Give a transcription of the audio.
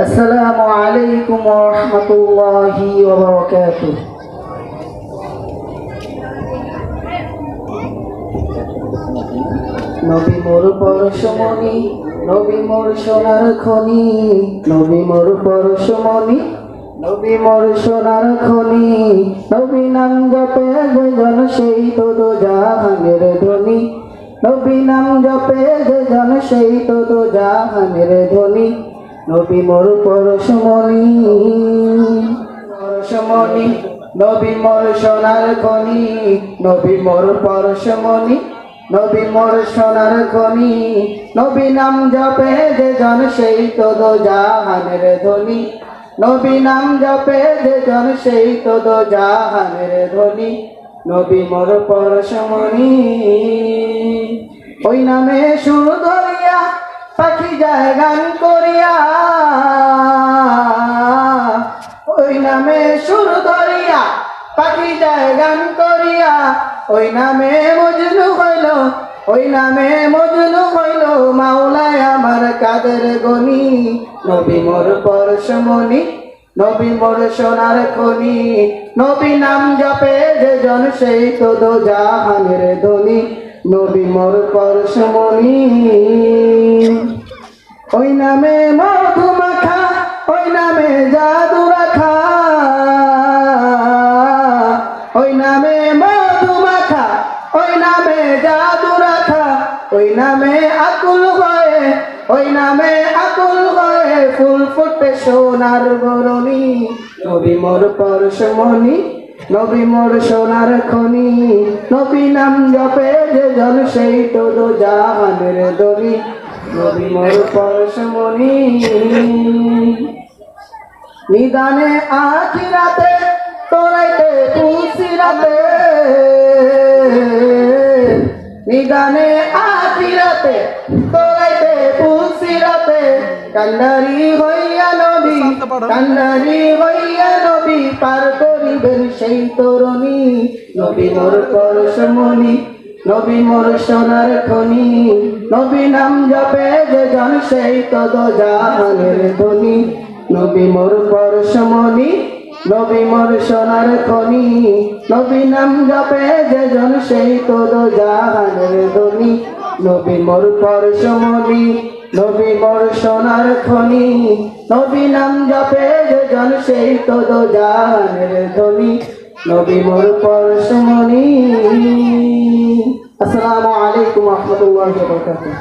السلام عليكم ورحمة الله وبركاته নবী মোর পরশমণি, নবী মোর সোনার খনি, নবী মোর পরশমণি, নবী মোর সোনার খনি, নবী নাম জপে যেজন সেই তো তো জাহানের ধ্বনি, নবী নাম জপে যেজন সেই তো তো জাহানের ধ্বনি নবী মোর পরশমণি। পরশমণি, নবী মোর সোনার খনি। নবী মোর পরশমণি, নবী মোর সোনার খনি। নবী নাম জপে যে জন সেই তো জাহানের ধ্বনি নবী নাম জপে যে জন সেই তো জাহানের ধ্বনি নবী মোর পরশমণি, ওই নামে সুর ধরিয়া পাখি যায় গান নামে সুর ধরিয়া, পাখি যায় গান করিয়া। ওই নামে মজনু হইল, ওই নামে মজনু হইল, মাওলায় আমার কাদের গনি। নবী মোর পরশমণি নবী মোর সোনার খনি। নবী নাম জপে যে জন সেই তো দো জাহানের ধ্বনি। নবী মোর পরশমণি নামে জাদু রাখা, ওই নামে আকুল হয়ে, ওই নামে আকুল হয়ে ফুল ফুটে সোনার বরণি। নবী মোর পরশমণি নবী মোর সোনার খনি। নবী নাম জপে যে জন সেই তো জাহানের দনি নবী মোর পরশমণি নিদানে আখিরাতে তোরাইতে পুসিরাতে নিদানে আখিরাতে তোরাইতে পুসিরাতে কান্ডারি হইয়া নবী কান্ডারি হইয়া নবী পার করিবেন সেই তরুণী। নবী মোর পরশমণি, নবী মোর সোনার খনি। নবী নাম জপে যে জন সেই তদ জাহানের ধ্বনি নবী মোর পরশমণি নবী মোর সোনার খনি, নবী নাম জপে যে জন সেই তদ জাহানের ধ্বনি। নবী মোর পরশমণি, নবী মোর সোনার খনি, নবী নাম জপে যে জন সেই তদ জাহানের ধ্বনি। নবী মোর পরশমণি। আসসালামু আলাইকুম রহমতুল্লাহ বরকাতুহ।